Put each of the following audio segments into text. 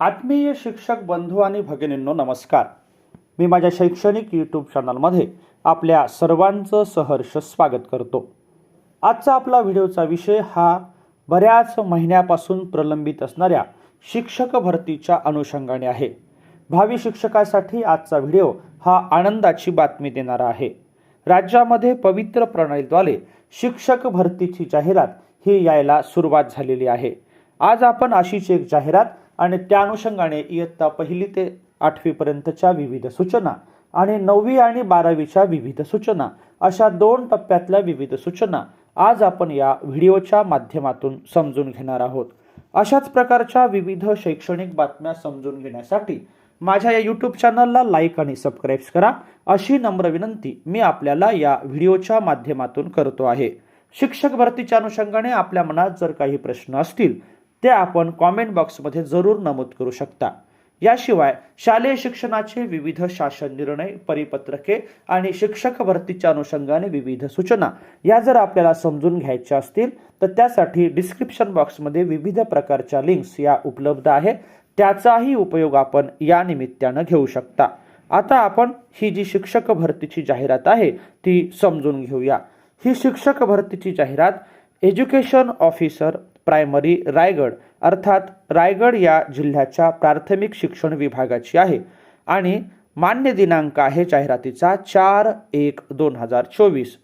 आत्मीय शिक्षक बंधू आणि भगिनींनो नमस्कार. मी माझ्या शैक्षणिक यूट्यूब चॅनलमध्ये आपल्या सर्वांचं सहर्ष स्वागत करतो. आजचा आपला व्हिडिओचा विषय हा बऱ्याच महिन्यापासून प्रलंबित असणाऱ्या शिक्षक भरतीच्या अनुषंगाने आहे. भावी शिक्षकासाठी आजचा व्हिडिओ हा आनंदाची बातमी देणारा आहे. राज्यामध्ये पवित्र प्रणालीद्वारे शिक्षक भरतीची जाहिरात ही यायला सुरुवात झालेली आहे. आज आपण अशीच एक जाहिरात आणि त्या अनुषंगाने इयत्ता पहिली ते आठवीपर्यंतच्या विविध सूचना आणि नववी आणि बारावीच्या विविध सूचना अशा दोन टप्प्यातल्या विविध सूचना आज आपण या व्हिडिओच्या माध्यमातून समजून घेणार आहोत. अशाच प्रकारच्या विविध शैक्षणिक बातम्या समजून घेण्यासाठी माझ्या या यूट्यूब चॅनलला लाईक आणि सबस्क्राईब करा. अशी नम्र विनंती मी आपल्याला या व्हिडिओच्या माध्यमातून करतो आहे. शिक्षक भरतीच्या अनुषंगाने आपल्या मनात जर काही प्रश्न असतील ते आपण कॉमेंट बॉक्समध्ये जरूर नमूद करू शकता. याशिवाय शालेय शिक्षणाचे विविध शासन निर्णय परिपत्रके आणि शिक्षक भरतीच्या अनुषंगाने विविध सूचना या जर आपल्याला समजून घ्यायच्या असतील तर त्यासाठी डिस्क्रिप्शन बॉक्समध्ये विविध प्रकारच्या लिंक्स या उपलब्ध आहेत त्याचाही उपयोग आपण या निमित्तानं घेऊ शकता. आता आपण ही जी शिक्षक भरतीची जाहिरात आहे ती समजून घेऊया. ही शिक्षक भरतीची जाहिरात एज्युकेशन ऑफिसर प्रायमरी रायगड अर्थात रायगड या जिल्ह्याच्या प्राथमिक शिक्षण विभागाची आहे. आणि मान्य दिनांक आहे जाहिरातीचा चार एक दोन हजार चोवीस.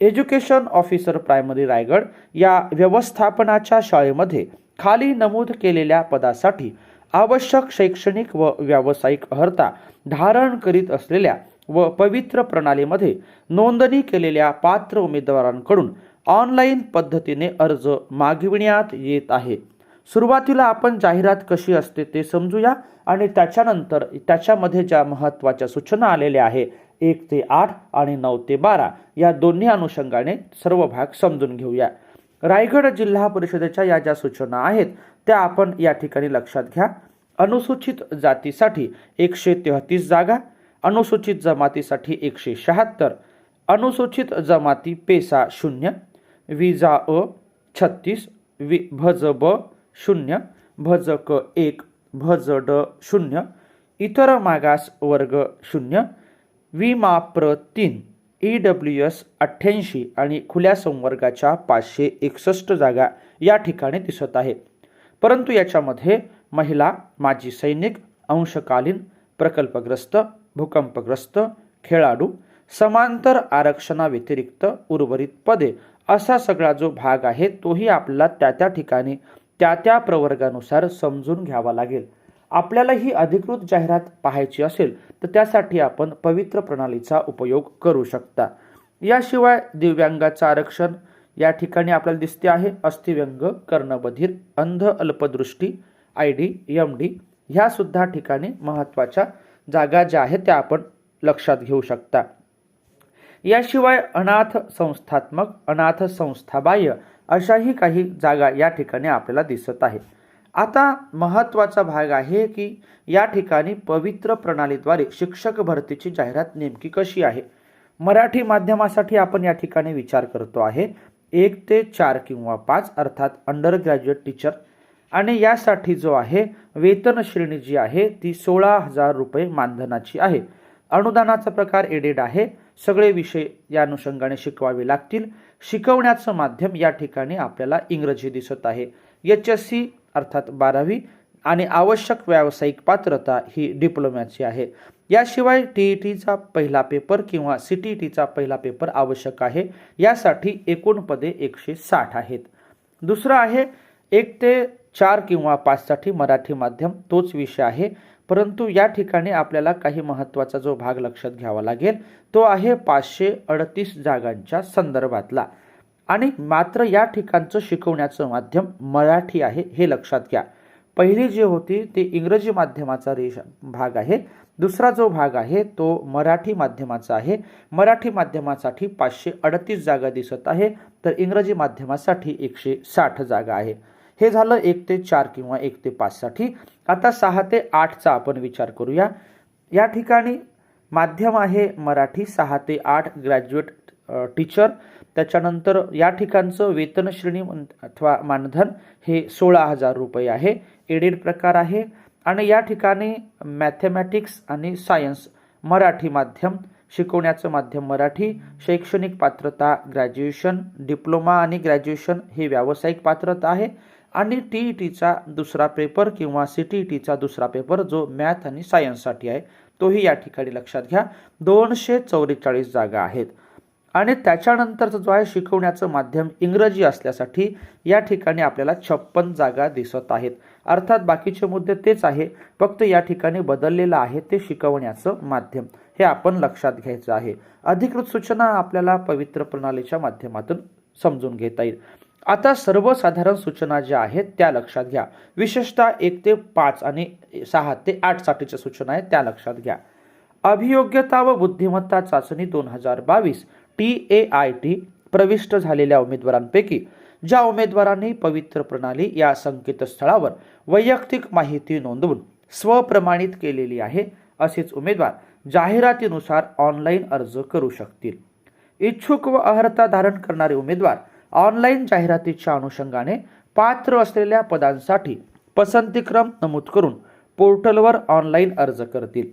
एज्युकेशन ऑफिसर प्रायमरी रायगड या व्यवस्थापनाच्या शाळेमध्ये खाली नमूद केलेल्या पदासाठी आवश्यक शैक्षणिक व व्यावसायिक अर्हता धारण करीत असलेल्या व पवित्र प्रणालीमध्ये नोंदणी केलेल्या पात्र उमेदवारांकडून ऑनलाईन पद्धतीने अर्ज मागविण्यात येत आहे. सुरुवातीला आपण जाहिरात कशी असते ते समजूया आणि त्याच्यानंतर त्याच्यामध्ये ज्या महत्त्वाच्या सूचना आलेल्या आहे एक ते आठ आणि नऊ ते बारा या दोन्ही अनुषंगाने सर्व भाग समजून घेऊया. रायगड जिल्हा परिषदेच्या या ज्या सूचना आहेत त्या आपण या ठिकाणी लक्षात घ्या. अनुसूचित जातीसाठी एकशे तेहतीस जागा अनुसूचित जमातीसाठी एकशे शहात्तर अनुसूचित जमाती पेसा शून्य विजा अ छत्तीस वि भज ब शून्य भज क एक भज ड शून्य इतर मागास वर्ग शून्य विमा प्र तीन ई डब्ल्यू एस अठ्ठ्याऐंशी आणि खुल्या संवर्गाच्या पाचशे एकसष्ट जागा या ठिकाणी दिसत आहे. परंतु याच्यामध्ये महिला माजी सैनिक अंशकालीन प्रकल्पग्रस्त भूकंपग्रस्त खेळाडू समांतर आरक्षणाव्यतिरिक्त उर्वरित पदे असा सगळा जो भाग आहे तोही आपल्याला त्या त्या ठिकाणी त्या त्या प्रवर्गानुसार समजून घ्यावा लागेल. आपल्याला ही अधिकृत जाहिरात पाहायची असेल तर त्यासाठी आपण पवित्र प्रणालीचा उपयोग करू शकता. याशिवाय दिव्यांगाचं आरक्षण या ठिकाणी आपल्याला दिसते आहे. अस्थिव्यंग कर्णबधीर अंध अल्पदृष्टी आय डी एम डी ह्यासुद्धा ठिकाणी महत्त्वाच्या जागा ज्या आहेत त्या आपण लक्षात घेऊ शकता. याशिवाय अनाथ संस्थात्मक अनाथ संस्थाबाह्य अशाही काही जागा या ठिकाणी आपल्याला दिसत आहे आता महत्त्वाचा भाग आहे की या ठिकाणी पवित्र प्रणालीद्वारे शिक्षक भरतीची जाहिरात नेमकी कशी आहे? मराठी माध्यमासाठी आपण या ठिकाणी विचार करतो आहे. एक ते चार किंवा पाच अर्थात अंडर ग्रॅज्युएट टीचर आणि यासाठी जो आहे वेतन श्रेणी जी आहे ती सोळा हजार रुपये मानधनाची आहे. अनुदानाचा प्रकार एडेड आहे. सगळे विषय या अनुषंगाने शिकवावे लागतील. शिकवण्याचं माध्यम या ठिकाणी आपल्याला इंग्रजी दिसत आहे. एच एस सी अर्थात बारावी आणि आवश्यक व्यावसायिक पात्रता ही डिप्लोम्याची आहे. याशिवाय टी ई टीचा पहिला पेपर किंवा सी टी ई टीचा पहिला पेपर आवश्यक आहे. यासाठी एकूण पदे एकशे साठ आहेत. दुसरं आहे एक ते चार किंवा पाचसाठी मराठी माध्यम तोच विषय आहे. परंतु या ठिकाणी आपल्याला काही महत्त्वाचा जो भाग लक्षात घ्यावा लागेल तो आहे पाचशे अडतीस जागांच्या संदर्भातला. आणि मात्र या ठिकाणचं शिकवण्याचं माध्यम मराठी आहे हे लक्षात घ्या. पहिली जी होती ती इंग्रजी माध्यमाचा रेश भाग आहे. दुसरा जो भाग आहे तो मराठी माध्यमाचा आहे. मराठी माध्यमासाठी पाचशे अडतीस जागा दिसत आहे तर इंग्रजी माध्यमासाठी एकशे साठ जागा आहे. हे झालं एक ते चार किंवा एक ते पाचसाठी आता सहा ते आठचा आपण विचार करूया. या ठिकाणी माध्यम आहे मराठी सहा ते आठ ग्रॅज्युएट टीचर त्याच्यानंतर या ठिकाणचं वेतन श्रेणी अथवा मानधन हे सोळा हजार रुपये आहे. एडेड प्रकार आहे. आणि या ठिकाणी मॅथमॅटिक्स आणि सायन्स मराठी माध्यम शिकवण्याचं माध्यम मराठी शैक्षणिक पात्रता ग्रॅज्युएशन डिप्लोमा आणि ग्रॅज्युएशन ही व्यावसायिक पात्रता आहे. आणि टी ई टीचा दुसरा पेपर किंवा सी टी ई टीचा दुसरा पेपर जो मॅथ आणि सायन्ससाठी आहे तोही या ठिकाणी लक्षात घ्या. दोनशे चौवेचाळीस जागा आहेत. आणि त्याच्यानंतरचा जो आहे शिकवण्याचं माध्यम इंग्रजी असल्यासाठी या ठिकाणी आपल्याला छप्पन जागा दिसत आहेत. अर्थात बाकीचे मुद्दे तेच आहे फक्त या ठिकाणी बदललेलं आहे ते शिकवण्याचं माध्यम. हे आपण लक्षात घ्यायचं आहे. अधिकृत सूचना आपल्याला पवित्र प्रणालीच्या माध्यमातून समजून घेता येईल. आता सर्वसाधारण सूचना ज्या आहेत त्या लक्षात घ्या. विशेषतः एक ते पाच आणि सहा ते आठसाठीच्या सूचना आहेत त्या लक्षात घ्या. अभियोग्यता व बुद्धिमत्ता चाचणी दोन हजार बावीस टी ए आय टी प्रविष्ट झालेल्या उमेदवारांपैकी ज्या उमेदवारांनी पवित्र प्रणाली या संकेतस्थळावर वैयक्तिक माहिती नोंदवून स्वप्रमाणित केलेली आहे असेच उमेदवार जाहिरातीनुसार ऑनलाईन अर्ज करू शकतील. इच्छुक व अर्हता धारण करणारे उमेदवार ऑनलाईन जाहिरातीच्या अनुषंगाने पात्र असलेल्या पदांसाठी पसंतीक्रम नमूद करून पोर्टलवर ऑनलाईन अर्ज करतील.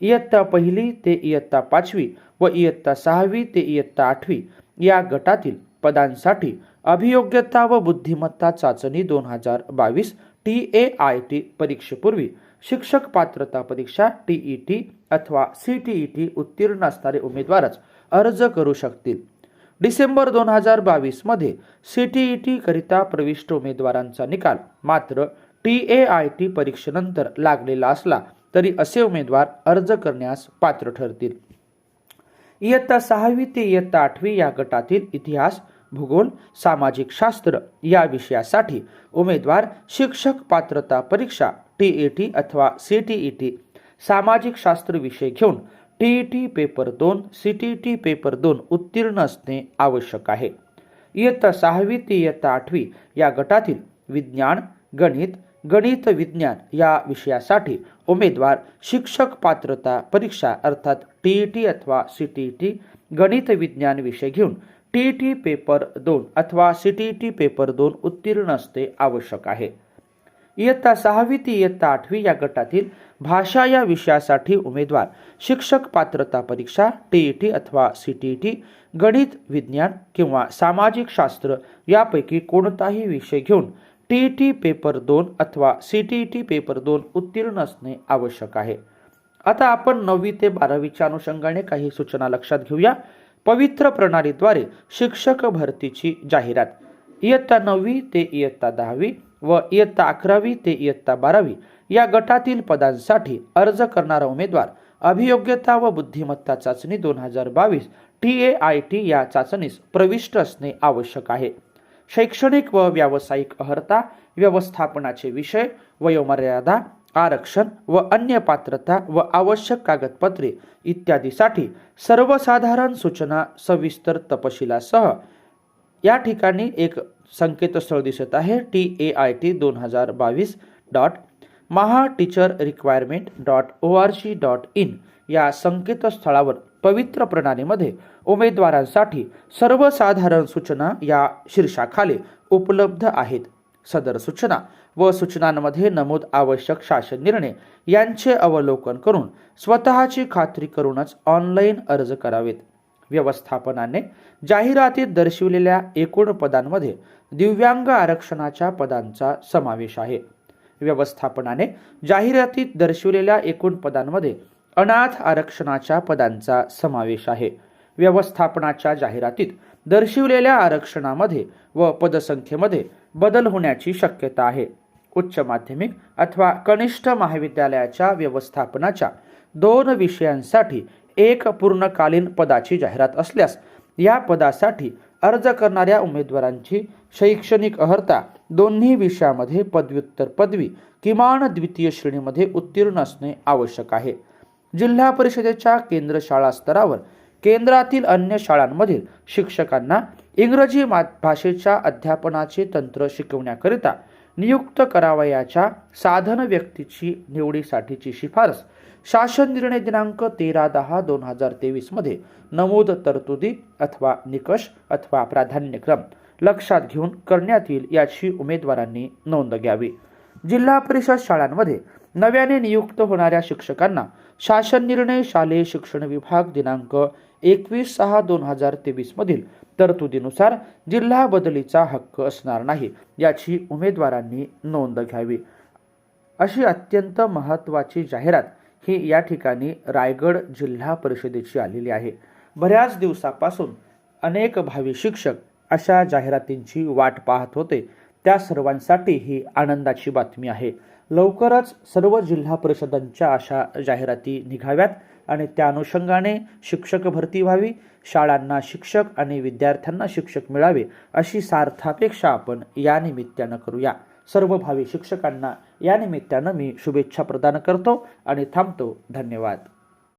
इयत्ता पहिली ते इयत्ता पाचवी व इयत्ता सहावी ते इयत्ता आठवी या गटातील पदांसाठी अभियोग्यता व बुद्धिमत्ता चाचणी दोन हजार बावीस टी ए आय टी परीक्षेपूर्वी शिक्षक पात्रता परीक्षा टी ई टी अथवा सी टी ई टी उत्तीर्ण असणारे उमेदवारच अर्ज करू शकतील. डिसेंबर दोन हजार बावीसमध्ये सी टी ई टीकरिता प्रविष्ट उमेदवारांचा निकाल मात्र टी ए आय टी परीक्षेनंतर लागलेला असला तरी असे उमेदवार अर्ज करण्यास पात्र ठरतील. इयत्ता सहावी ते इयत्ता आठवी या गटातील इतिहास भूगोल सामाजिक शास्त्र या विषयासाठी उमेदवार शिक्षक पात्रता परीक्षा टी ई टी अथवा सी टी ई टी सामाजिक शास्त्र विषय घेऊन टी ई टी पेपर दोन सी टी टी पेपर दोन उत्तीर्ण असणे आवश्यक आहे. इयत्ता सहावी ते इयत्ता आठवी या गटातील विज्ञान गणित गणित विज्ञान या विषयासाठी उमेदवार शिक्षक पात्रता परीक्षा अर्थात टी ई टी अथवा सी टी ई टी गणित विज्ञान विषय घेऊन टी ई टी पेपर दोन अथवा C T E T paper दोन उत्तीर्ण असणे आवश्यक आहे. इयत्ता सहावी ते इयत्ता आठवी या गटातील भाषा या विषयासाठी उमेदवार शिक्षक पात्रता परीक्षा टी ई टी अथवा सी टी ई टी गणित विज्ञान किंवा सामाजिक शास्त्र यापैकी कोणताही विषय घेऊन टी ई टी पेपर दोन अथवा C T E T paper दोन उत्तीर्ण असणे आवश्यक आहे. आता आपण नववी ते बारावीच्या अनुषंगाने काही सूचना लक्षात घेऊया. पवित्र प्रणालीद्वारे शिक्षक भरतीची जाहिरात. इयत्ता नववी ते इयत्ता दहावी व इयत्ता अकरावी ते इयत्ता बारावी या गटातील पदांसाठी अर्ज करणारा उमेदवार अभियोग्यता व बुद्धिमत्ता चाचणी दोन हजार बावीस टी ए आय टी या चाचणीस प्रविष्ट असणे आवश्यक आहे. शैक्षणिक व व्यावसायिक अर्हता व्यवस्थापनाचे विषय वयोमर्यादा आरक्षण व अन्य पात्रता व आवश्यक कागदपत्रे इत्यादीसाठी सर्वसाधारण सूचना सविस्तर तपशिलासह या ठिकाणी एक संकेतस्थळ दिसत आहे. टी ए आय टी दोन हजार बावीस dot Maha teacher requirement dot O R C dot in या संकेतस्थळावर पवित्र प्रणालीमध्ये उमेदवारांसाठी सर्वसाधारण सूचना या शीर्षाखाली उपलब्ध आहेत. सदर सूचना व सूचनांमध्ये नमूद आवश्यक शासन निर्णय यांचे अवलोकन करून स्वतःची खात्री करूनच ऑनलाईन अर्ज करावेत. व्यवस्थापनाने जाहिरातीत दर्शविलेल्या एकूण पदांमध्ये दिव्यांग आरक्षणाच्या पदांचा समावेश आहे. व्यवस्थापनाने जाहिरातीत दर्शविलेल्या एकूण पदांमध्ये अनाथ आरक्षणाच्या पदांचा समावेश आहे. व्यवस्थापनाच्या जाहिरातीत दर्शविलेल्या आरक्षणामध्ये व पदसंख्येमध्ये बदल होण्याची शक्यता आहे. उच्च माध्यमिक अथवा कनिष्ठ महाविद्यालयाच्या व्यवस्थापनाच्या दोन विषयांसाठी एक पूर्णकालीन पदाची जाहिरात असल्यास या पदासाठी अर्ज करणाऱ्या उमेदवारांची शैक्षणिक अर्हता दोन्ही विषयामध्ये पदव्युत्तर पदवी किमान द्वितीय श्रेणीमध्ये उत्तीर्ण असणे आवश्यक आहे. जिल्हा परिषदेच्या केंद्र शाळा स्तरावर केंद्रातील अन्य शाळांमधील शिक्षकांना इंग्रजी मा भाषेच्या अध्यापनाचे तंत्र शिकवण्याकरिता नियुक्त करावयाच्या साधन व्यक्तीची निवडीसाठीची शिफारस शासन निर्णय दिनांक तेरा दहा दोन हजार तेवीसमध्ये नमूद तरतुदी अथवा निकष अथवा प्राधान्यक्रम लक्षात घेऊन करण्यात येईल याची उमेदवारांनी नोंद घ्यावी. जिल्हा परिषद शाळांमध्ये नव्याने नियुक्त होणाऱ्या शिक्षकांना शासन निर्णय शालेय शिक्षण विभाग दिनांक एकवीस सहा दोन हजार तेवीसमधील तरतुदीनुसार जिल्हा बदलीचा हक्क असणार नाही याची उमेदवारांनी नोंद घ्यावी. अशी अत्यंत महत्त्वाची जाहिरात ही या ठिकाणी रायगड जिल्हा परिषदेची आलेली आहे. बऱ्याच दिवसापासून अनेक भावी शिक्षक अशा जाहिरातींची वाट पाहत होते. त्या सर्वांसाठी ही आनंदाची बातमी आहे. लवकरच सर्व जिल्हा परिषदांच्या अशा जाहिराती निघाव्यात आणि त्या अनुषंगाने शिक्षक भरती व्हावी शाळांना शिक्षक आणि विद्यार्थ्यांना शिक्षक मिळावे अशी सार्थापेक्षा आपण या निमित्तानं करूया. सर्व भावी शिक्षकांना या निमित्तानं मी शुभेच्छा प्रदान करतो आणि थांबतो. धन्यवाद.